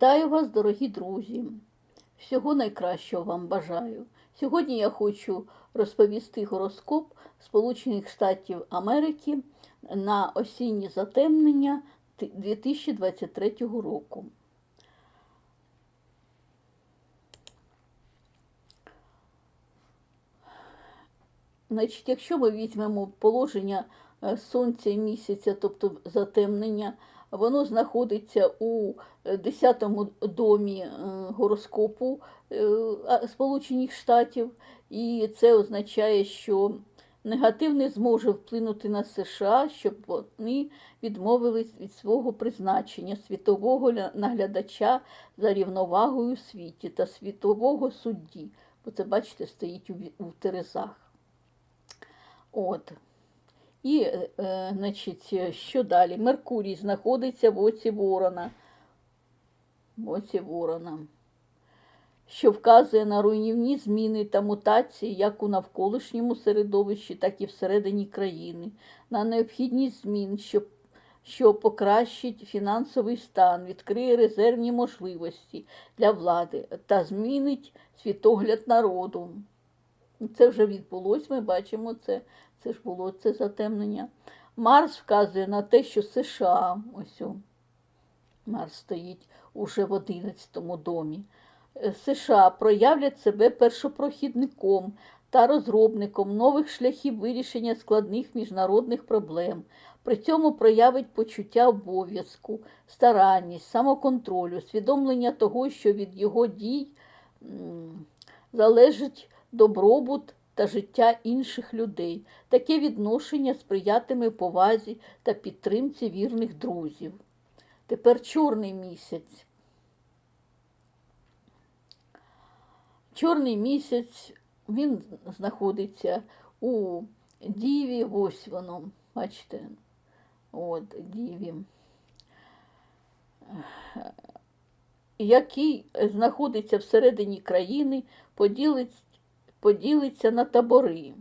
Вітаю вас, дорогі друзі! Всього найкращого вам бажаю. Сьогодні я хочу розповісти гороскоп Сполучених Штатів Америки на осіннє затемнення 2023 року. Значить, якщо ми візьмемо положення е, сонця і місяця, тобто затемнення, воно знаходиться у 10-му домі е, гороскопу е, Сполучених Штатів, і це означає, що негатив не зможе вплинути на США, щоб вони відмовились від свого призначення світового наглядача за рівновагою у світі та світового судді. Бо це, бачите, стоїть у Терезах. От. І, е, е, значить, що далі? Меркурій знаходиться в оці Ворона. В оці Ворона. Що вказує на руйнівні зміни та мутації як у навколишньому середовищі, так і всередині країни, на необхідність змін, що, що покращить фінансовий стан, відкриє резервні можливості для влади та змінить світогляд народу. Це вже відбулось, ми бачимо це. Це ж було це затемнення. Марс вказує на те, що США, ось Марс стоїть уже в 11-му домі. Е, США проявлять себе першопрохідником та розробником нових шляхів вирішення складних міжнародних проблем. При цьому проявить почуття обов'язку, старанність, самоконтролю, усвідомлення того, що від його дій залежить добробут та життя інших людей. Таке відношення сприятиме повазі та підтримці вірних друзів. Тепер чорний місяць. Чорний місяць він знаходиться у Діві, ось воно, бачите, от Діві, який знаходиться всередині країни, поділить, поділиться на табори.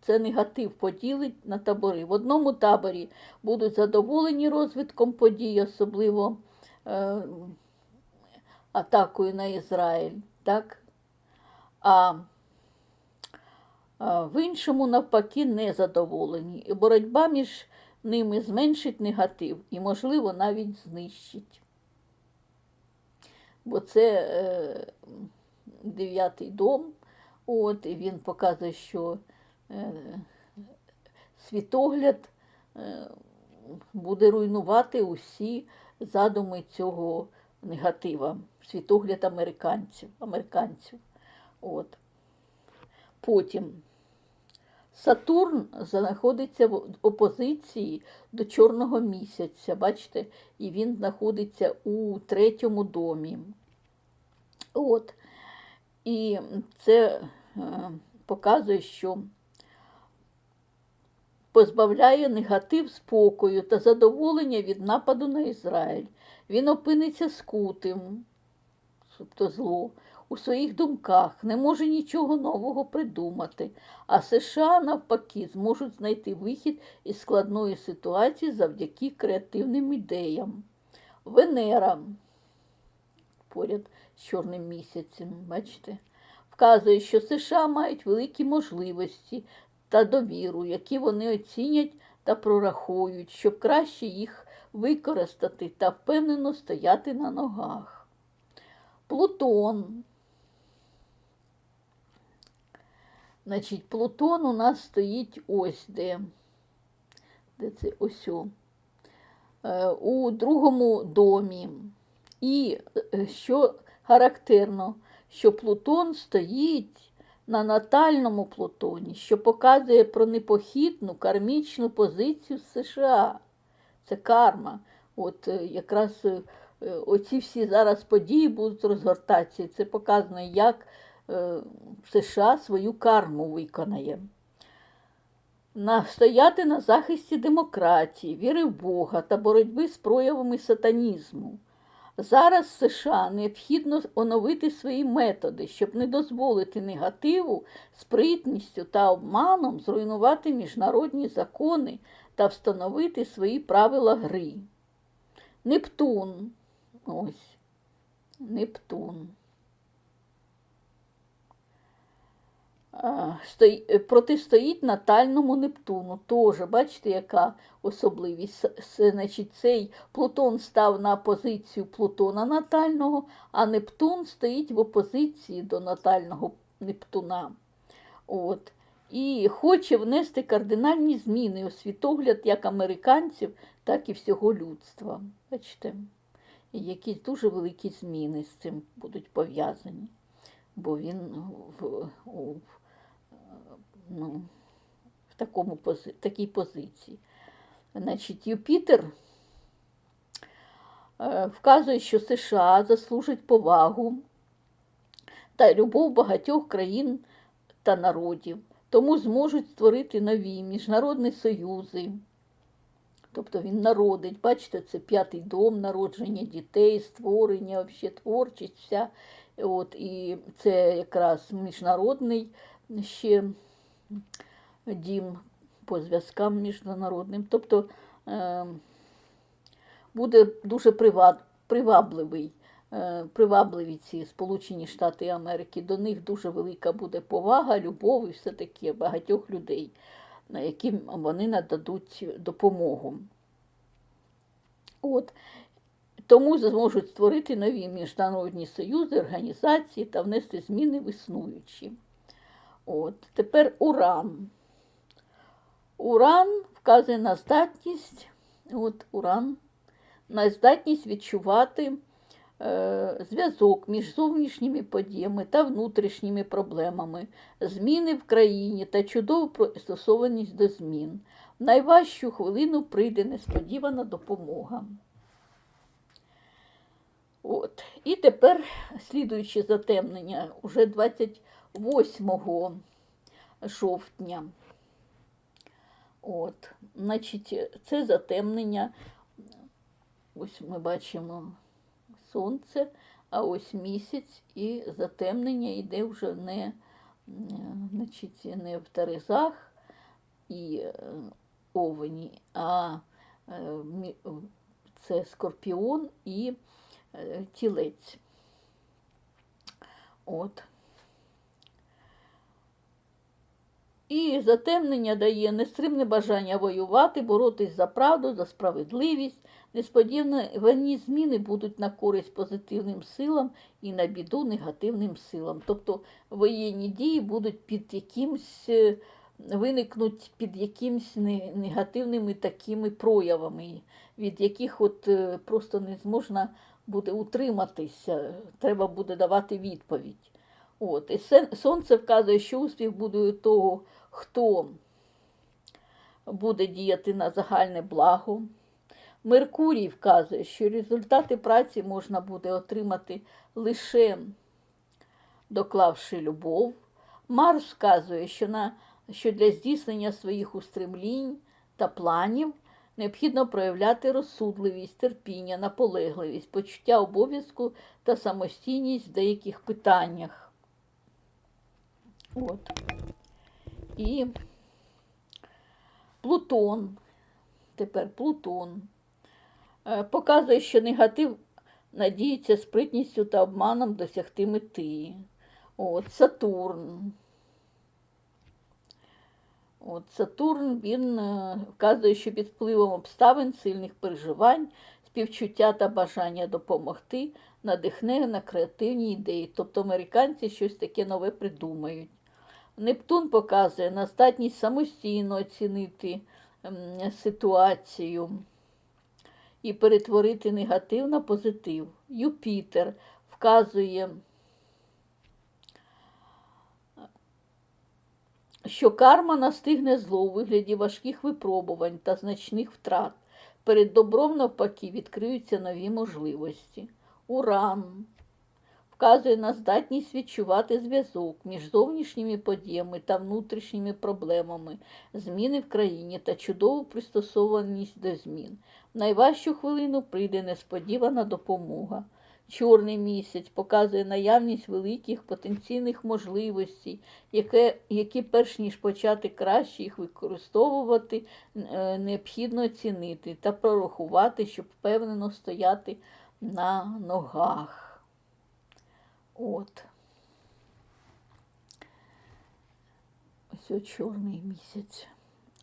Це негатив поділить на табори. В одному таборі будуть задоволені розвитком подій, особливо е, атакою на Ізраїль. Так? А, в іншому, навпаки, незадоволені. І боротьба між ними зменшить негатив і, можливо, навіть знищить. Бо це е, дев'ятий дом, от, і він показує, що е, світогляд е, буде руйнувати усі задуми цього негатива, світогляд американців. американців. От. Потім Сатурн знаходиться в опозиції до Чорного місяця, бачите, і він знаходиться у третьому домі. От. І це е, показує, що позбавляє негатив спокою та задоволення від нападу на Ізраїль. Він опиниться скутим, тобто зло, у своїх думках, не може нічого нового придумати, а США, навпаки, зможуть знайти вихід із складної ситуації завдяки креативним ідеям. Венера поряд з чорним місяцем, бачите, вказує, що США мають великі можливості та довіру, які вони оцінять та прорахують, щоб краще їх використати та впевнено стояти на ногах. Плутон. Значить, Плутон у нас стоїть ось де. Де це ось о. Е, у другому домі. І е, що характерно, що Плутон стоїть на натальному Плутоні, що показує про непохідну кармічну позицію США. Це карма. От е, якраз е, оці всі зараз події будуть розгортатися. Це показано, як е, США свою карму виконає. Настояти на захисті демократії, віри в Бога та боротьби з проявами сатанізму. Зараз США необхідно оновити свої методи, щоб не дозволити негативу, спритністю та обманом зруйнувати міжнародні закони та встановити свої правила гри. Нептун ось Нептун. А, стої- е, Протистоїть натальному Нептуну. Теж, бачите, яка особливість. Значить, цей Плутон став на позицію Плутона натального, а Нептун стоїть в опозиції до натального Нептуна. От. І хоче внести кардинальні зміни у світогляд як американців, так і всього людства. Бачите, якісь дуже великі зміни з цим будуть пов'язані, бо він в, ну, в такому, такій позиції. Значить, Юпітер е, вказує, що США заслужить повагу та любов багатьох країн та народів, тому зможуть створити нові міжнародні союзи. Тобто він народить, бачите, це п'ятий дом народження дітей, створення, вообще творчість вся. От, і це якраз міжнародний ще дім по зв'язкам міжнародним. Тобто е, буде дуже привабливий, е, привабливі ці Сполучені Штати Америки. До них дуже велика буде повага, любов і все таке багатьох людей, на яким вони нададуть допомогу. От. Тому зможуть створити нові міжнародні союзи, організації та внести зміни в існуючі. От. Тепер уран. Уран вказує на здатність, от уран, на здатність відчувати е, зв'язок між зовнішніми подіями та внутрішніми проблемами, зміни в країні та чудову пристосованість до змін. В найважчу хвилину прийде несподівана допомога. От. І тепер слідуюче затемнення уже 28 жовтня. От. Значить, це затемнення. Ось ми бачимо сонце, а ось місяць, і затемнення йде вже не, е, значить, не в Терезах і е, овені, а е, це скорпіон і тілець. От. І затемнення дає нестримне бажання воювати, боротись за правду, за справедливість. Несподівані зміни будуть на користь позитивним силам і на біду негативним силам. Тобто воєнні дії будуть під якимсь, е, виникнуть під якимсь негативними такими проявами, від яких от е, просто не зможна буде утриматися, треба буде давати відповідь. От. І сонце вказує, що успіх буде того, хто буде діяти на загальне благо. Меркурій вказує, що результати праці можна буде отримати лише доклавши любов. Марс вказує, що, на, що для здійснення своїх устремлінь та планів необхідно проявляти розсудливість, терпіння, наполегливість, почуття обов'язку та самостійність в деяких питаннях. От. І Плутон, тепер Плутон, е, показує, що негатив надіється спритністю та обманом досягти мети. От, Сатурн. От, Сатурн він е, вказує, що під впливом обставин, сильних переживань, співчуття та бажання допомогти надихне на креативні ідеї. Тобто американці щось таке нове придумають. Нептун показує на здатність самостійно оцінити ситуацію і перетворити негатив на позитив. Юпітер вказує, що карма настигне зло у вигляді важких випробувань та значних втрат. Перед добром, навпаки, відкриються нові можливості. Уран вказує на здатність відчувати зв'язок між зовнішніми подіями та внутрішніми проблемами, зміни в країні та чудову пристосованість до змін. В найважчу хвилину прийде несподівана допомога. Чорний місяць показує наявність великих потенційних можливостей, яке, які, перш ніж почати краще їх використовувати, е, необхідно оцінити та прорахувати, щоб впевнено стояти на ногах. От. Ось чорний місяць.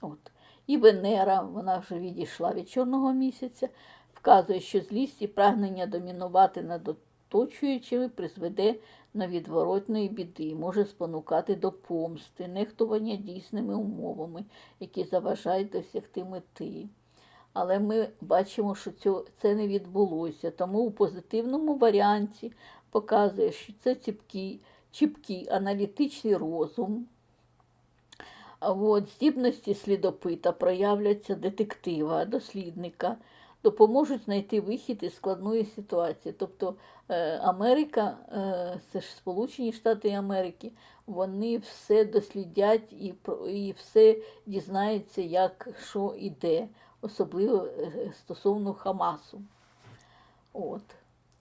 От. І Венера, вона вже відійшла від чорного місяця, вказує, що злість і прагнення домінувати над оточуючими призведе до відворотної біди, може спонукати до помсти, нехтування дійсними умовами, які заважають досягти мети. Але ми бачимо, що це не відбулося. Тому у позитивному варіанті показує, що це ціпкий, чіпкий аналітичний розум. От, здібності слідопита проявляться детектива, дослідника, допоможуть знайти вихід із складної ситуації. Тобто е, Америка, е, це ж Сполучені Штати Америки, вони все дослідять і, і все дізнаються, як що іде, особливо е, стосовно Хамасу. От.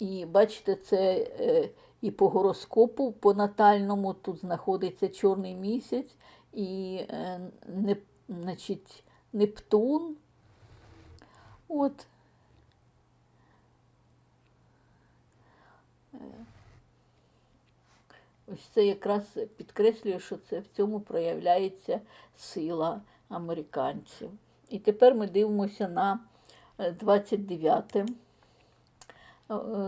І бачите, це е, і по гороскопу, по натальному тут знаходиться чорний місяць і е, не, значить, Нептун. От. Е, Ось це якраз підкреслює, що це в цьому проявляється сила американців. І тепер ми дивимося на е, 29 е,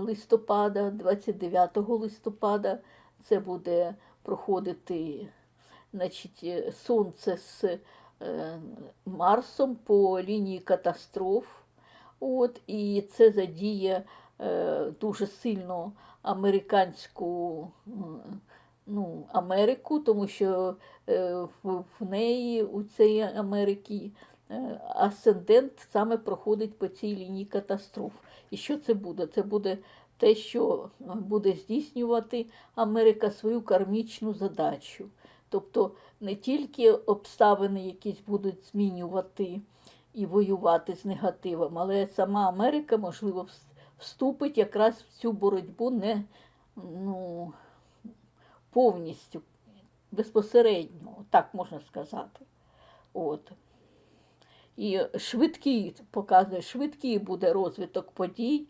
листопада, 29 листопада це буде проходити значить, е, сонце з е, Марсом по лінії катастроф. От, і це задіє е, дуже сильно американську ну, Америку, тому що е, в, неї у цієї Америки е, асцендент саме проходить по цій лінії катастроф. І що це буде? Це буде те, що буде здійснювати Америка свою кармічну задачу. Тобто не тільки обставини якісь будуть змінювати і воювати з негативом, але сама Америка, можливо, вступить якраз в цю боротьбу не ну, повністю, безпосередньо, так можна сказати. От. І швидкий показує, швидкий буде розвиток подій,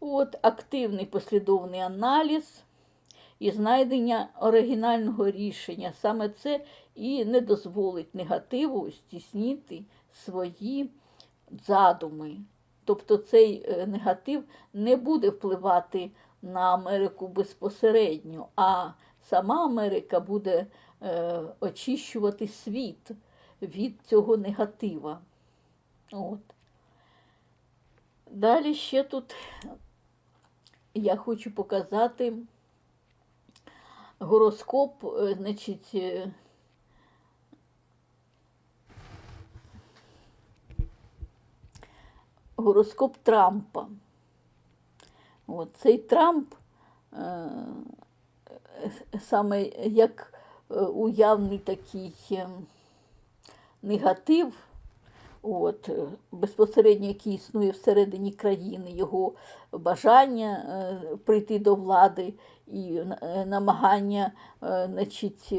от, активний послідовний аналіз і знайдення оригінального рішення. Саме це і не дозволить негативу здійснити свої задуми. Тобто цей е, негатив не буде впливати на Америку безпосередньо, а сама Америка буде е, очищувати світ від цього негатива. От. Далі ще тут я хочу показати гороскоп, е, значить, е, гороскоп Трампа. От, цей Трамп е, саме як уявний такий негатив, от, е, безпосередньо який існує всередині країни, його бажання е, прийти до влади і е, намагання, значить,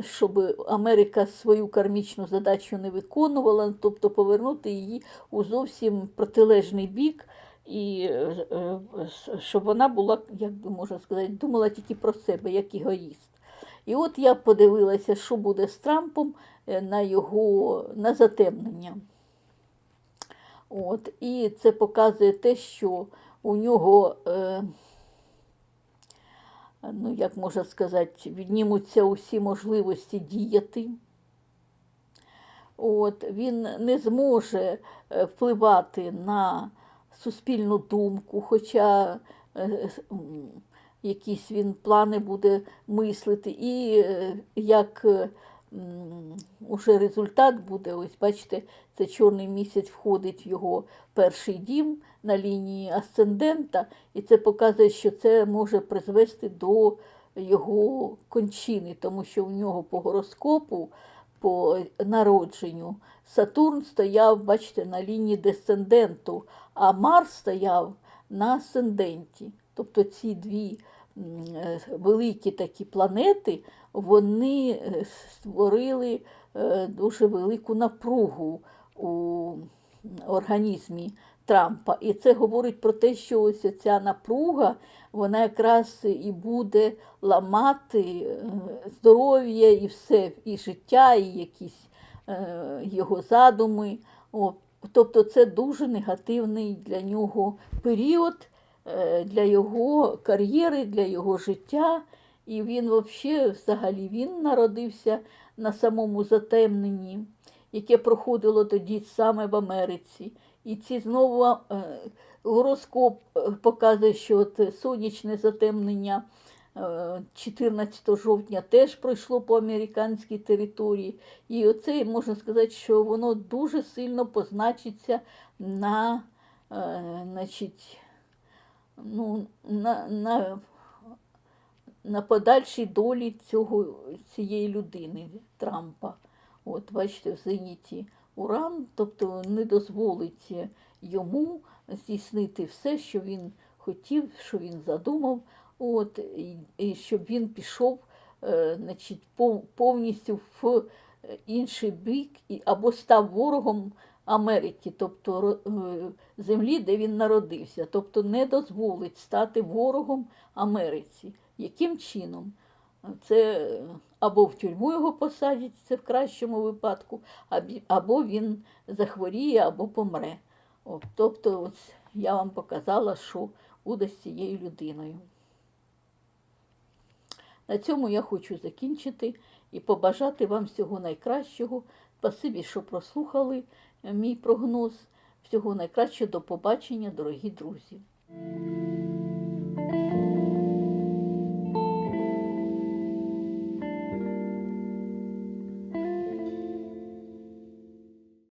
щоб Америка свою кармічну задачу не виконувала, тобто повернути її у зовсім протилежний бік, і щоб вона була, як би можна сказати, думала тільки про себе, як егоїст. І от я подивилася, що буде з Трампом на його на затемнення. От, і це показує те, що у нього, е, ну як можна сказати, віднімуться усі можливості діяти. От, він не зможе е, впливати на суспільну думку, хоча е, якісь він плани буде мислити. І е, як е, уже результат буде, ось бачите, це чорний місяць входить в його перший дім на лінії асцендента, і це показує, що це може призвести до його кончини, тому що в нього по гороскопу, по народженню, Сатурн стояв, бачите, на лінії десценденту, а Марс стояв на асценденті. Тобто ці дві великі такі планети, вони е, створили е, дуже велику напругу у організмі Трампа. І це говорить про те, що ось ця напруга, вона якраз і буде ламати е, здоров'я і все, і життя, і якісь е, його задуми. Тобто це дуже негативний для нього період, е, для його кар'єри, для його життя. І він взагалі, взагалі він народився на самому затемненні, яке проходило тоді саме в Америці. І ці знову е, гороскоп е, показує, що от сонячне затемнення е, 14 жовтня теж пройшло по американській території. І оце можна сказати, що воно дуже сильно позначиться на, е, значить, ну, на, на, на подальшій долі цього, цієї людини, Трампа. От, бачите, в зеніті Уран, тобто не дозволить йому здійснити все, що він хотів, що він задумав, от, і, і щоб він пішов е, значить, пов- повністю в інший бік і, або став ворогом Америки, тобто е, землі, де він народився, тобто не дозволить стати ворогом Америці. Яким чином? Це або в тюрму його посадять, це в кращому випадку, або він захворіє, або помре. О, тобто, ось я вам показала, що буде з цією людиною. На цьому я хочу закінчити і побажати вам всього найкращого. Спасибі, що прослухали мій прогноз. Всього найкращого до побачення, дорогі друзі.